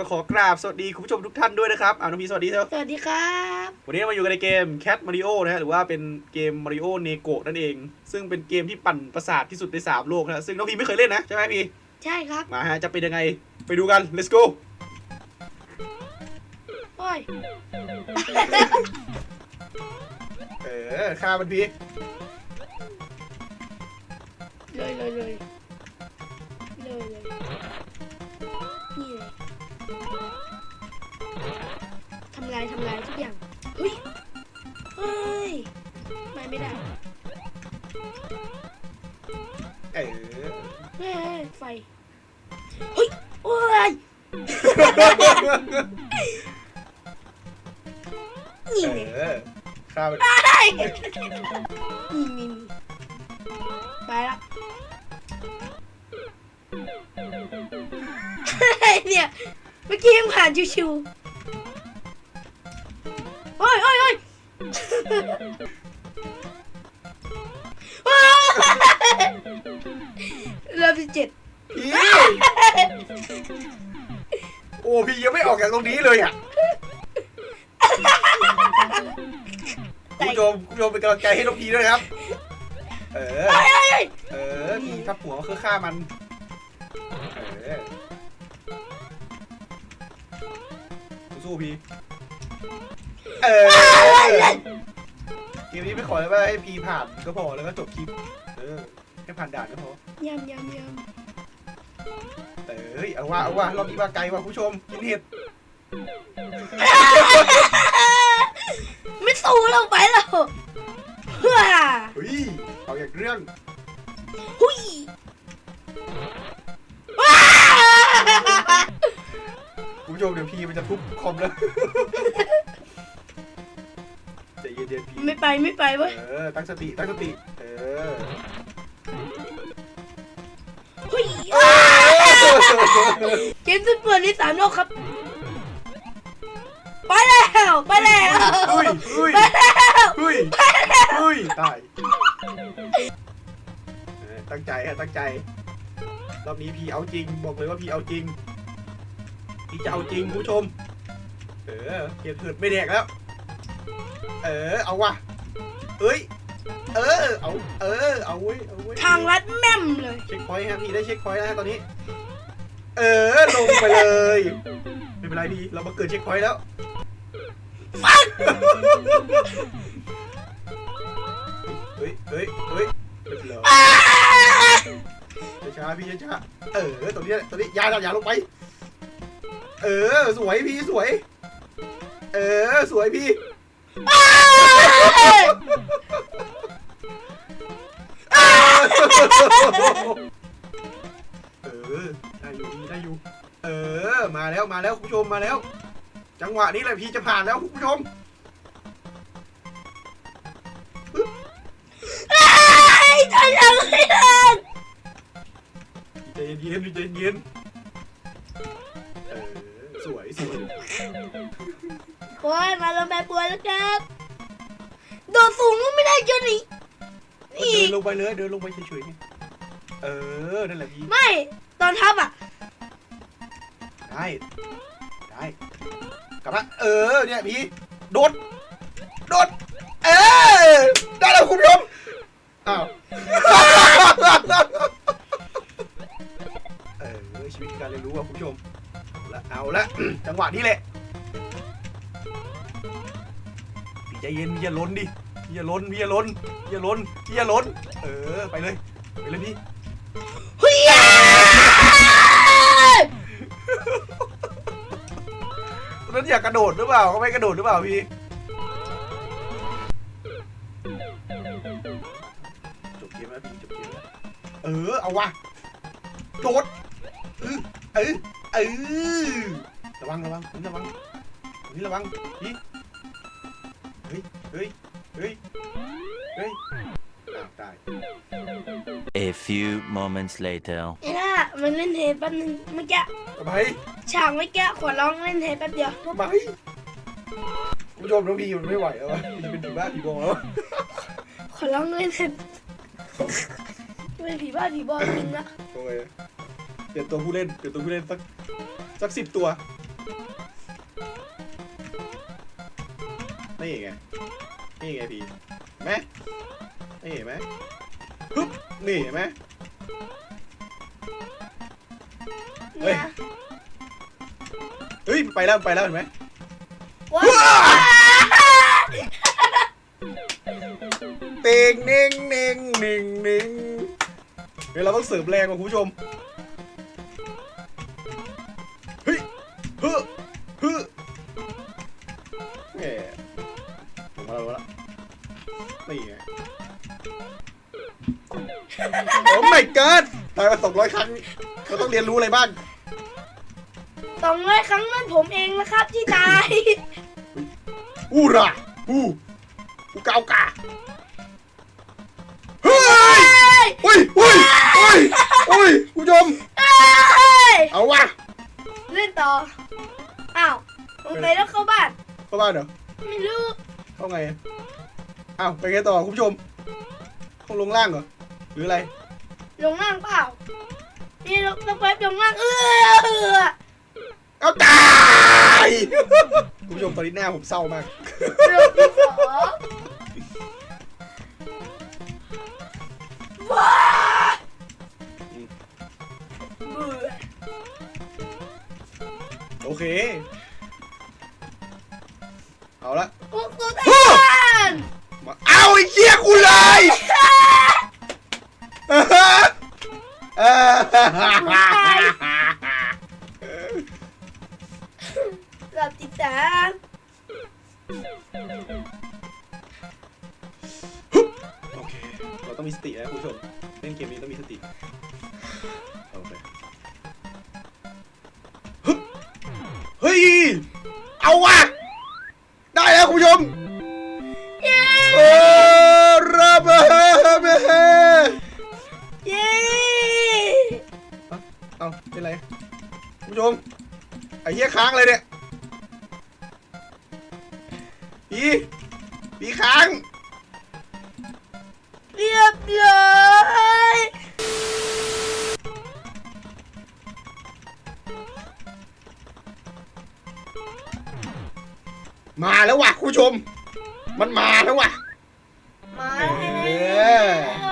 ก็ขอกราบสวัสดีคุณผู้ชมทุกท่านด้วยนะครับอ่าน้องพีสวัสดีเถอะสวัสดีครับ วันนี้เรามาอยู่กันในเกม Cat Mario นะฮะหรือว่าเป็นเกม Mario Nego นั่นเอง ซึ่งเป็นเกมที่ปั่นประสาทที่สุดใน3โลกนะฮะซึ่งน้องพีไม่เคยเล่นนะ ใช่ไหมพีใช่ครับ มาฮะจะเป็นยังไงไปดูกัน let's go โอ้ย เออฆ่ามันพีเลยเลยเลยเลยำลายทำลายทุกอย่างเฮ้ยเฮ้ยไม่ไม่ได้เออเฮ้ยไฟเฮ้ยโอ้ยนี่เอเนี่ยอฆ่ามันได้นี่นี่นี่ไปละเนี่ยเมื่อกี้ยังผ่านชิวๆ โอ้ยโอ้ยโอ้ยโอ้ยเริ่มที่เจ็ดพีโอ้พียังไม่ออกจากตรงนี้เลยอะคุณผู้ชมคุณผู้ชมเป็นกำลังใจให้น้องพีด้วยนะครับ เออ เฮ้ยเฮ้ยเฮ้ยเออพีทับหัวก็คือฆ่ามัน เออสู้ๆพี เออเกมนี้ไม่ขอเลยว่าให้พีผ่านก็พอแล้วก็จบคลิป เออแค่ผ่านด่านก็พอยำยำยเออเฮ้ยเอาว่าเอาว่ารอบนี้ว่าไกลว่ะผู้ชมกินเห็ดำไม่สู้เราไปแล้วเฮ้ยเฮ้ยเอาอย่างเรื่องหุยว้าคุณผู้ชมเดี๋ยวพีมันจะทุบคอมแล้วใจ เย็นๆพีไม่ไปไม่ไปเว้ยเออตั้งสติตั้งสติ เออหุยเกมสุดเปิดที่สามโลกครับ ไปแล้วไปแล้วอุ้ยอุ้ยไปแล้วอุ้ยอุ้ยตายเออตั้งใจฮะตั้งใจรอบนี้พี่เอาจริง บอกเลยว่าพี่เอาจริงพี่จะเอาจริงคุณผู้ชม เออเกียรติเถิดไม่แดกแล้ว เออ เอาว่ะเอ้ย เออ เอา เออ เอาเว้ย เอาเว้ยทางลัดแม่มเลย เช็คพอยต์ฮะพี่ได้เช็คพอยต์แล้วฮะตอนนี้ เออ ลงไปเลย ไม่เป็นไรพี่ เรามาเกิดเช็คพอยต์แล้วเฮ้ย เฮ้ย เฮ้ยเรียบร้อย ช้าๆพี่ช้าๆเออ ตรงนี้ตรงนี้อยาอย่าลงไป เออ สวยพี่สวย เออ สวยพี่ เออได้อยู่พี่ได้อยู่ เออ มาแล้วมาแล้วคุณผู้ชมมาแล้ว จังหวะนี้แหละพี่จะผ่านแล้วคุณผู้ชมทางยังไม่ทันใจเย็นๆใจเย็นเออสวยสวย โอ้ยมาลงแบบบัวแล้วครับโดดสูงก็ไม่ได้จนนี่เดินลงไปเลยเดินลงไปเฉยๆไงเออนั่นแหละพี่ไม่ตอนทับอะได้ได้กลับมาเออเนี่ยพี่โดดโดดเออได้แล้วคุณผู้ชมอ้าวเออชีวิตการเรียนรู้ว่ะคุณผู้ชมเอาละเอาละจังหวะนี้แหละ ใจเย็นพี่อย่าล้นดิพี่อย่าล้นพี่อย่าล้นพี่อย่าล้นพี่อย่าล้น เออไปเลยไปเลยพี่เฮ้ยตอนนั้นอยากกระโดดหรือเปล่าก็ไม่กระโดดหรือเปล่าพี่จบเกมแล้วพี่จบเกมแล้วเออเอาวะโดดเออเออเออระวังระวังนี่ระวังนี่ระวังพี่ เฮ้ยเฮ้ย เฮ้ย เฮ้ยอ้าวตาย A few moments later. ไอ้น่ามันเล่นเทปแป๊บนึงเมื่อกี้ทำไมฉากเมื่อกี้ขอร้องเล่นเทปแป๊บเดียวทำไมคุณผู้ชมน้องพีมันไม่ไหวแล้ววะมันจะเป็นผีบ้าผีบอแล้วขอร้องเล่นเทปเป็นผีบ้าผีบอจริงนะโอเคเปลี่ยนตัวผู้เล่น เปลี่ยนตัวผู้เล่นสักสักสิบตัว นี่ไง นี่ไงพี่เห็นไหมนี่เห็นไหมฮึบนี่เห็นไหมเฮ้ยเนี่ยเฮ้ยมันไปแล้วมันไปแล้วเห็นไหมว้าเต็งเน่งเน่งเน่งเน่งเดี๋ยวเราต้องเสริมแรงว่ะคุณผู้ชม my god ตายมาสองร้อยครั้งเราต้องเรียนรู้อะไรบ้างสองร้อยครั้งนั่นผมเองนะครับที่ตาย อูระอูอูกาวกาเฮ้ยเฮ้ยอุ้ยอุ้ยอุ้ยอุ้ยคุณผู้ชมเฮ้ยเอาวะเล่นต่อ อ้าวลงไปแล้วเข้าบ้าน เข้าบ้านเหรอ ไม่รู้เข้าไงอ้าวไปไงต่อคุณผู้ชมต้องลงล่างเหรอหรืออะไร ลงล่างเปล่านี่ลงลงไปลงล่างเออเอาตายคุณผู้ชมตอนนี้หน้าผมเศร้ามากลงที่สองว้าเบื่อโอเค เอาละกูกูไต้บ้านมาเอาไอ้เหี้ยกูเลย เออหลับติดตามโอเค เราต้องมีสตินะคุณผู้ชม เล่นเกมนี้ต้องมีสติ โอเคเฮ้ย เอาว่ะ เอาเป็นไรคุณผู้ชมไอ้เหี้ยค้างเลยเนี่ยปีปีค้างเรียบร้อยมาแล้วว่ะคุณผู้ชม มันมาแล้วว่ะ มาเอแล้วอ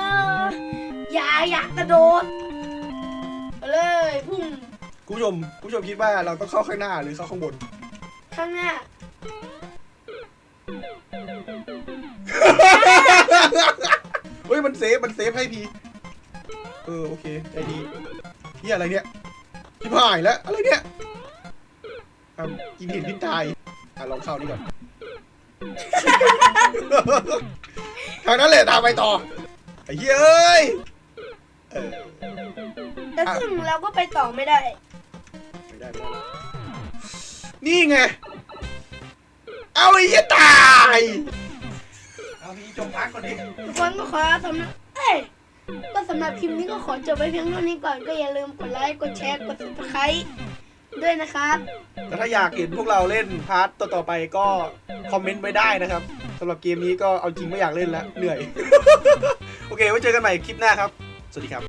อย่าอยากกระโดดไป เลยพุ่งคุณผู้ชมคุณผู้ชมคิดว่าเราต้องเข้าข้างหน้าหรือเข้าข้างบน ข้างหน้าเฮ้ยมันเซฟมันเซฟให้พีเออโอเคใจดีนี่อะไรเนี่ยพี่พายแล้วอะไรเนี่ยอะกินเห็นพิษตายอะลองเข้านี่ก่อน ทางนั้นแหละตามไปต่อไอ้เหี้ยเอ้ยเออ แต่ซึ่งเราก็ไปต่อไม่ได้ ไม่ได้ไม่ได้แล้วนี่ไง เอาไอ้เหี้ยตาย เอาพี่จงพักก่อนดิทุกคนก็ขอสำหรับเอ้ยก็สำหรับคลิปนี้ก็ขอจบไปเพียงเท่านี้ก่อนก็อย่าลืมกดไลค์ กดแชร์ กด subscribe ด้วยนะครับ แต่ถ้าอยากเห็นพวกเราเล่นพาร์ทต่อๆไปก็คอมเมนต์ไว้ได้นะครับสำหรับเกมนี้ก็เอาจริงไม่อยากเล่นแล้วเหนื่อย โอเคไว้เจอกันใหม่คลิปหน้าครับ สวัสดีครับ